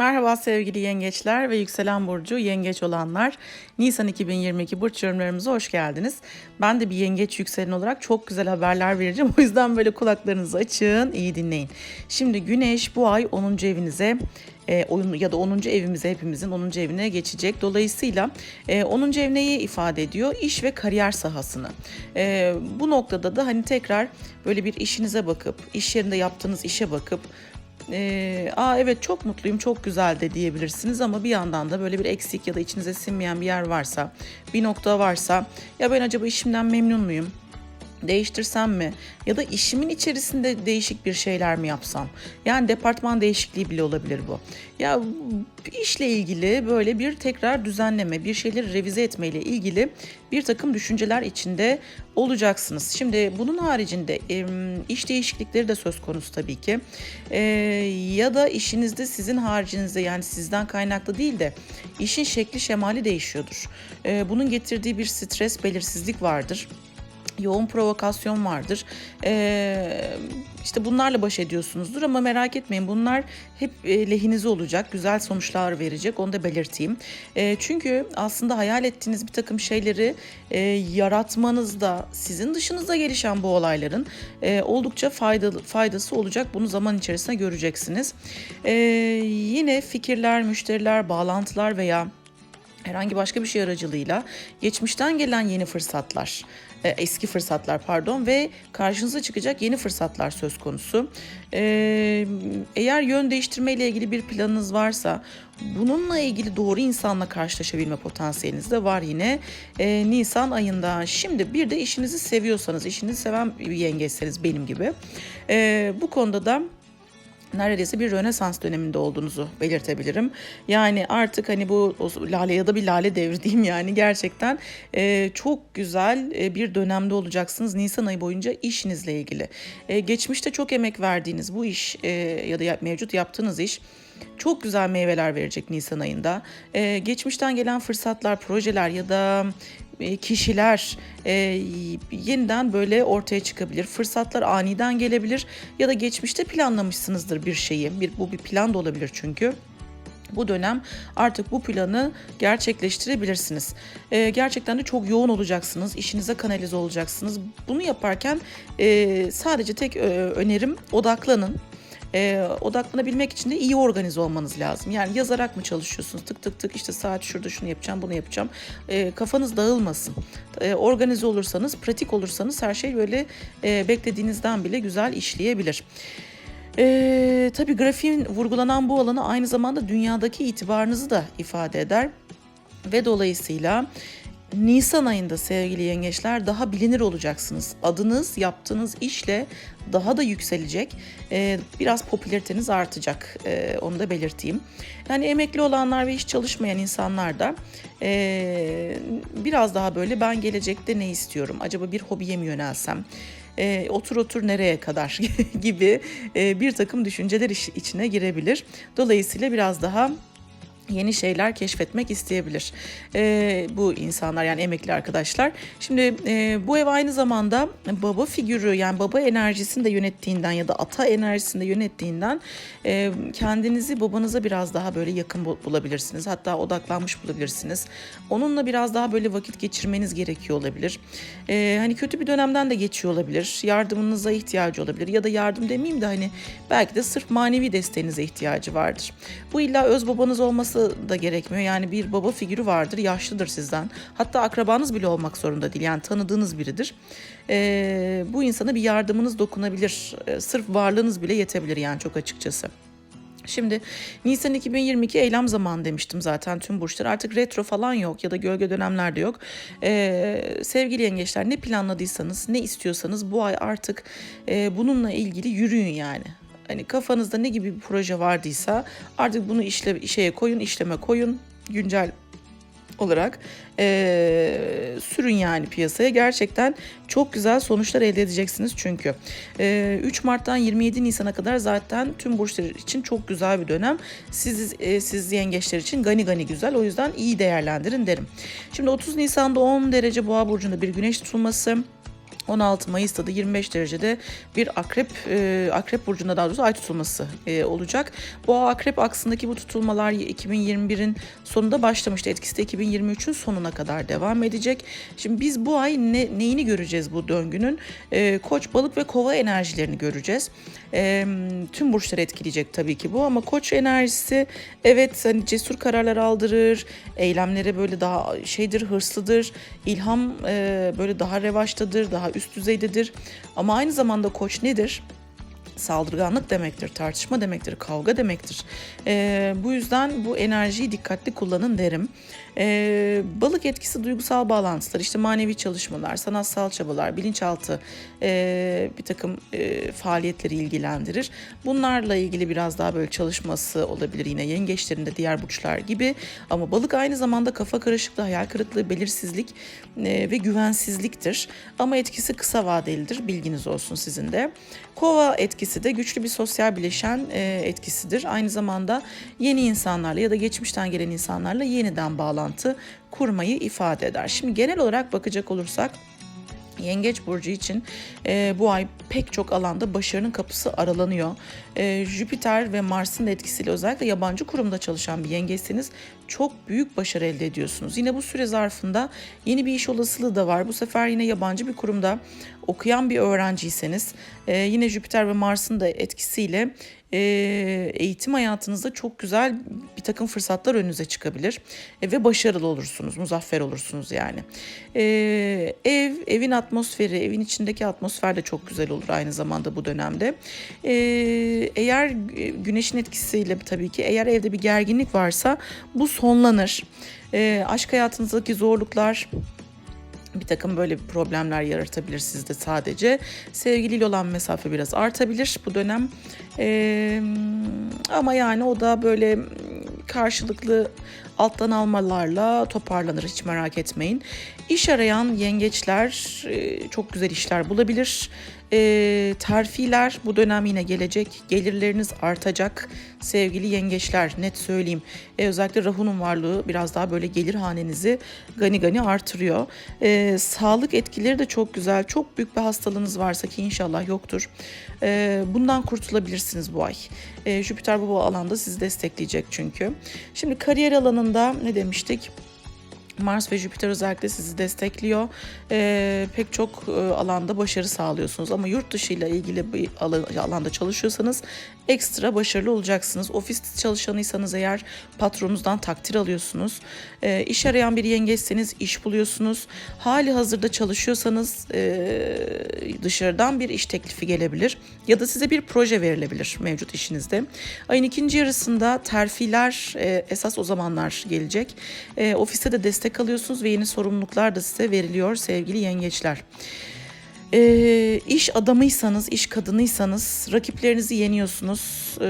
Merhaba sevgili yengeçler ve yükselen burcu yengeç olanlar. Nisan 2022 burç yorumlarımıza hoş geldiniz. Ben de bir yengeç yükselen olarak çok güzel haberler vereceğim. O yüzden böyle kulaklarınızı açın, iyi dinleyin. Şimdi Güneş bu ay 10. evinize e, ya da 10. evimize hepimizin 10. evine geçecek. Dolayısıyla e, 10. ev neyi ifade ediyor? İş ve kariyer sahasını. E, bu noktada da hani tekrar böyle bir işinize bakıp, iş yerinde yaptığınız işe bakıp e, aa evet çok mutluyum çok güzel de diyebilirsiniz ama bir yandan da böyle bir eksik ya da içinize sinmeyen bir yer varsa bir nokta varsa ya ben acaba işimden memnun muyum? Değiştirsem mi? Ya da işimin içerisinde değişik bir şeyler mi yapsam? Yani departman değişikliği bile olabilir bu. Ya işle ilgili böyle bir tekrar düzenleme, bir şeyleri revize etmeyle ilgili bir takım düşünceler içinde olacaksınız. Şimdi bunun haricinde iş değişiklikleri de söz konusu tabii ki. E, ya da işinizde sizin haricinizde yani sizden kaynaklı değil de işin şekli şemali değişiyordur. E, bunun getirdiği bir stres, belirsizlik vardır yoğun provokasyon vardır. Ee, işte bunlarla baş ediyorsunuzdur ama merak etmeyin bunlar hep e, lehinize olacak, güzel sonuçlar verecek onu da belirteyim. E, çünkü aslında hayal ettiğiniz bir takım şeyleri e, yaratmanızda sizin dışınızda gelişen bu olayların e, oldukça faydalı faydası olacak. Bunu zaman içerisinde göreceksiniz. E, yine fikirler, müşteriler, bağlantılar veya herhangi başka bir şey aracılığıyla geçmişten gelen yeni fırsatlar, e, eski fırsatlar pardon ve karşınıza çıkacak yeni fırsatlar söz konusu. E, eğer yön değiştirme ile ilgili bir planınız varsa bununla ilgili doğru insanla karşılaşabilme potansiyeliniz de var yine e, Nisan ayında. Şimdi bir de işinizi seviyorsanız, işinizi seven bir yengeçseniz benim gibi bu konuda da neredeyse bir Rönesans döneminde olduğunuzu belirtebilirim. Yani artık hani bu lale ya da bir lale devri diyeyim yani gerçekten e, çok güzel e, bir dönemde olacaksınız Nisan ayı boyunca işinizle ilgili. E, geçmişte çok emek verdiğiniz bu iş e, ya da mevcut yaptığınız iş çok güzel meyveler verecek Nisan ayında. Ee, geçmişten gelen fırsatlar, projeler ya da kişiler e, yeniden böyle ortaya çıkabilir. Fırsatlar aniden gelebilir ya da geçmişte planlamışsınızdır bir şeyi. Bir, bu bir plan da olabilir çünkü bu dönem artık bu planı gerçekleştirebilirsiniz. Ee, gerçekten de çok yoğun olacaksınız, işinize kanalize olacaksınız. Bunu yaparken e, sadece tek e, önerim odaklanın e, odaklanabilmek için de iyi organize olmanız lazım. Yani yazarak mı çalışıyorsunuz? Tık tık tık işte saat şurada şunu yapacağım, bunu yapacağım. E, kafanız dağılmasın. E, organize olursanız, pratik olursanız her şey böyle e, beklediğinizden bile güzel işleyebilir. E, tabii grafiğin vurgulanan bu alanı aynı zamanda dünyadaki itibarınızı da ifade eder. Ve dolayısıyla Nisan ayında sevgili yengeçler daha bilinir olacaksınız. Adınız yaptığınız işle daha da yükselecek. Ee, biraz popülariteniz artacak. Ee, onu da belirteyim. Yani emekli olanlar ve hiç çalışmayan insanlar da e, biraz daha böyle ben gelecekte ne istiyorum? Acaba bir hobiye mi yönelsem? e, otur otur nereye kadar gibi e, bir takım düşünceler içine girebilir. Dolayısıyla biraz daha yeni şeyler keşfetmek isteyebilir e, bu insanlar yani emekli arkadaşlar. Şimdi e, bu ev aynı zamanda baba figürü yani baba enerjisini de yönettiğinden ya da ata enerjisini de yönettiğinden e, kendinizi babanıza biraz daha böyle yakın bulabilirsiniz. Hatta odaklanmış bulabilirsiniz. Onunla biraz daha böyle vakit geçirmeniz gerekiyor olabilir. E, hani kötü bir dönemden de geçiyor olabilir. Yardımınıza ihtiyacı olabilir ya da yardım demeyeyim de hani belki de sırf manevi desteğinize ihtiyacı vardır. Bu illa öz babanız olması olması da gerekmiyor. Yani bir baba figürü vardır, yaşlıdır sizden. Hatta akrabanız bile olmak zorunda değil. Yani tanıdığınız biridir. Ee, bu insana bir yardımınız dokunabilir. Ee, sırf varlığınız bile yetebilir yani çok açıkçası. Şimdi Nisan 2022 eylem zamanı demiştim zaten tüm burçlar. Artık retro falan yok ya da gölge dönemlerde yok. Ee, sevgili yengeçler ne planladıysanız ne istiyorsanız bu ay artık e, bununla ilgili yürüyün yani. Hani kafanızda ne gibi bir proje vardıysa artık bunu işle, şeye koyun, işleme koyun. Güncel olarak e, sürün yani piyasaya. Gerçekten çok güzel sonuçlar elde edeceksiniz çünkü. E, 3 Mart'tan 27 Nisan'a kadar zaten tüm burçlar için çok güzel bir dönem. Siz, e, siz yengeçler için gani gani güzel. O yüzden iyi değerlendirin derim. Şimdi 30 Nisan'da 10 derece boğa burcunda bir güneş tutulması 16 Mayıs'ta da 25 derecede bir akrep e, akrep burcunda daha doğrusu ay tutulması e, olacak. Bu akrep aksındaki bu tutulmalar 2021'in sonunda başlamıştı. Etkisi de 2023'ün sonuna kadar devam edecek. Şimdi biz bu ay ne, neyini göreceğiz bu döngünün? E, Koç, balık ve kova enerjilerini göreceğiz. E, tüm burçları etkileyecek tabii ki bu ama koç enerjisi evet hani cesur kararlar aldırır. Eylemlere böyle daha şeydir, hırslıdır. İlham e, böyle daha revaçtadır, daha üst düzeydedir. Ama aynı zamanda koç nedir? saldırganlık demektir, tartışma demektir, kavga demektir. Ee, bu yüzden bu enerjiyi dikkatli kullanın derim. Ee, balık etkisi duygusal bağlantılar, işte manevi çalışmalar, sanatsal çabalar, bilinçaltı e, bir takım e, faaliyetleri ilgilendirir. Bunlarla ilgili biraz daha böyle çalışması olabilir yine yengeçlerinde diğer burçlar gibi. Ama balık aynı zamanda kafa karışıklığı, hayal kırıklığı, belirsizlik e, ve güvensizliktir. Ama etkisi kısa vadelidir, bilginiz olsun sizin de. Kova etkisi de güçlü bir sosyal bileşen e, etkisidir. Aynı zamanda yeni insanlarla ya da geçmişten gelen insanlarla yeniden bağlantı kurmayı ifade eder. Şimdi genel olarak bakacak olursak Yengeç burcu için e, bu ay pek çok alanda başarının kapısı aralanıyor. E, Jüpiter ve Mars'ın etkisiyle özellikle yabancı kurumda çalışan bir yengeçseniz çok büyük başarı elde ediyorsunuz. Yine bu süre zarfında yeni bir iş olasılığı da var. Bu sefer yine yabancı bir kurumda okuyan bir öğrenciyseniz e, yine Jüpiter ve Mars'ın da etkisiyle e, eğitim hayatınızda çok güzel bir takım fırsatlar önünüze çıkabilir e, ve başarılı olursunuz, muzaffer olursunuz yani. E, ev, evin atmosferi, evin içindeki atmosfer de çok güzel olur aynı zamanda bu dönemde. E, eğer güneşin etkisiyle tabii ki eğer evde bir gerginlik varsa bu sonlanır. E, aşk hayatınızdaki zorluklar bir takım böyle problemler yaratabilir sizde sadece. Sevgiliyle olan mesafe biraz artabilir bu dönem. Ee, ama yani o da böyle karşılıklı alttan almalarla toparlanır hiç merak etmeyin. İş arayan yengeçler çok güzel işler bulabilir. E, terfiler bu dönem yine gelecek. Gelirleriniz artacak sevgili yengeçler net söyleyeyim. E, özellikle Rahu'nun varlığı biraz daha böyle gelir hanenizi gani gani artırıyor. E, sağlık etkileri de çok güzel. Çok büyük bir hastalığınız varsa ki inşallah yoktur. E, bundan kurtulabilirsiniz bu ay. E, Jüpiter bu alanda sizi destekleyecek çünkü. Şimdi kariyer alanında ne demiştik? Mars ve Jüpiter özellikle sizi destekliyor. Ee, pek çok e, alanda başarı sağlıyorsunuz ama yurt dışı ile ilgili bir alanda çalışıyorsanız ekstra başarılı olacaksınız. Ofis çalışanıysanız eğer patronunuzdan takdir alıyorsunuz. Ee, iş arayan bir yengeçseniz iş buluyorsunuz. Hali hazırda çalışıyorsanız e, dışarıdan bir iş teklifi gelebilir ya da size bir proje verilebilir mevcut işinizde. Ayın ikinci yarısında terfiler e, esas o zamanlar gelecek. E, ofiste de destek alıyorsunuz ve yeni sorumluluklar da size veriliyor sevgili yengeçler. E, iş adamıysanız, iş kadınıysanız rakiplerinizi yeniyorsunuz. E,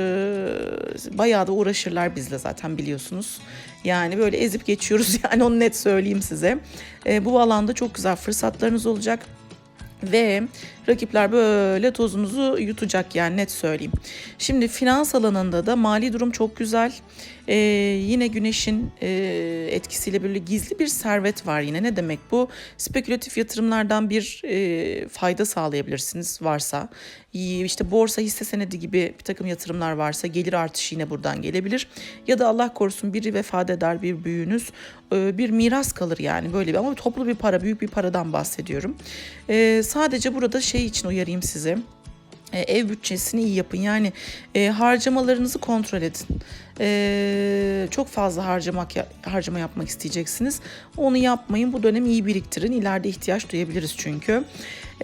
bayağı da uğraşırlar bizle zaten biliyorsunuz. Yani böyle ezip geçiyoruz yani onu net söyleyeyim size. E, bu alanda çok güzel fırsatlarınız olacak. Ve rakipler böyle tozunuzu yutacak yani net söyleyeyim. Şimdi finans alanında da mali durum çok güzel. Ee, yine güneşin e, etkisiyle böyle gizli bir servet var yine. Ne demek bu? Spekülatif yatırımlardan bir e, fayda sağlayabilirsiniz varsa. İşte borsa hisse senedi gibi bir takım yatırımlar varsa gelir artışı yine buradan gelebilir. Ya da Allah korusun biri vefat eder bir büyüğünüz e, bir miras kalır yani böyle bir ama toplu bir para büyük bir paradan bahsediyorum. E, sadece burada şey için uyarayım sizi e, ev bütçesini iyi yapın. Yani e, harcamalarınızı kontrol edin. E, çok fazla harcamak harcama yapmak isteyeceksiniz. Onu yapmayın. Bu dönem iyi biriktirin. İleride ihtiyaç duyabiliriz çünkü.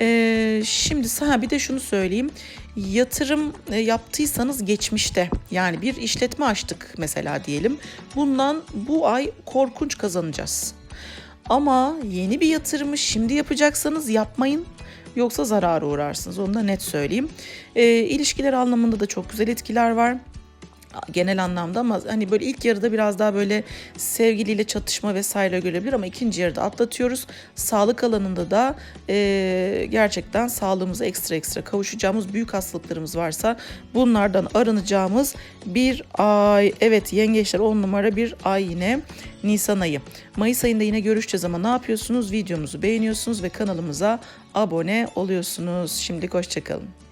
E, şimdi sana bir de şunu söyleyeyim. Yatırım e, yaptıysanız geçmişte yani bir işletme açtık mesela diyelim. Bundan bu ay korkunç kazanacağız. Ama yeni bir yatırımı şimdi yapacaksanız yapmayın yoksa zarara uğrarsınız. Onu da net söyleyeyim. E, ilişkiler anlamında da çok güzel etkiler var. Genel anlamda ama hani böyle ilk yarıda biraz daha böyle sevgiliyle çatışma vesaire görebilir ama ikinci yarıda atlatıyoruz. Sağlık alanında da e, gerçekten sağlığımıza ekstra ekstra kavuşacağımız büyük hastalıklarımız varsa bunlardan arınacağımız bir ay. Evet yengeçler 10 numara bir ay yine Nisan ayı. Mayıs ayında yine görüşeceğiz ama ne yapıyorsunuz? Videomuzu beğeniyorsunuz ve kanalımıza abone oluyorsunuz. Şimdilik hoşçakalın.